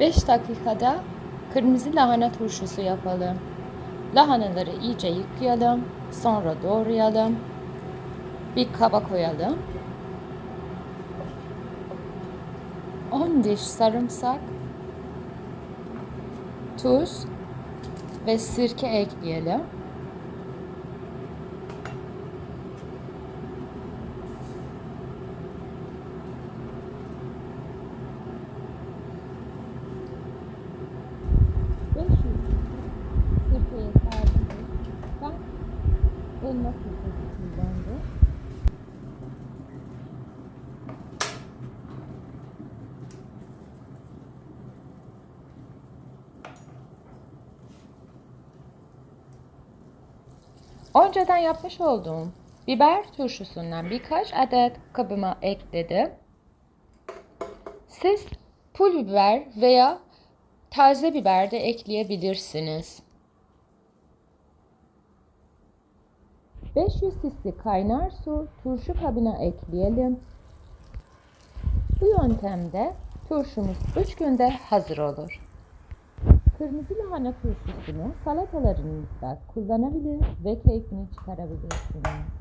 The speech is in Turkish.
5 dakikada kırmızı lahana turşusu yapalım. Lahanaları iyice yıkayalım, sonra doğrayalım. Bir kaba koyalım. 10 diş sarımsak, tuz ve sirke ekleyelim. Sirkesi kullandım. Önceden yapmış olduğum biber turşusundan birkaç adet kabıma ekledim. Siz pul biber veya taze biber de ekleyebilirsiniz. 500 cc kaynar su turşu kabına ekleyelim. Bu yöntemde turşumuz 3 günde hazır olur. Kırmızı lahana turşusunu salatalarınızda kullanabilir ve keyfini çıkarabilirsiniz.